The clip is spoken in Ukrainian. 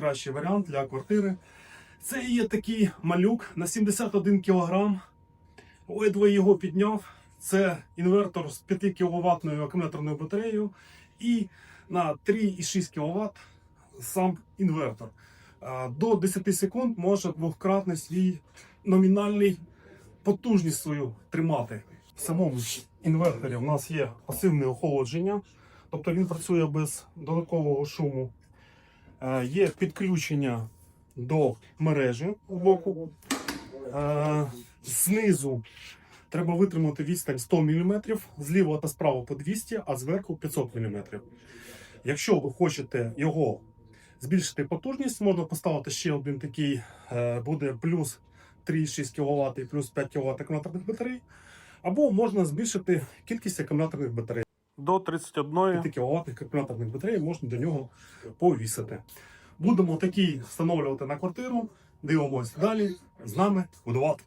кращий варіант для квартири. Це є такий малюк на 71 кг. Ледве його підняв. Це інвертор з 5 кВт акумуляторною батареєю і на 3,6 кВт сам інвертор. До 10 секунд може двократний свій номінальний потужність свою тримати. В самому інверторі у нас є пасивне охолодження, тобто він працює без додаткового шуму. Е, Є підключення до мережі з боку. Е, Знизу треба витримати відстань 100 мм, зліва та справа по 200, а зверху 500 мм. Якщо ви хочете його збільшити потужність, можна поставити ще один такий, е, буде плюс 3,6 кВт і плюс 5 кВт акумуляторних батарей. Або можна збільшити кількість акумуляторних батарей. До 31 5 кВт акумуляторних батарей можна до нього повісити. Будемо такий встановлювати на квартиру. Дивимось далі. З нами будувати.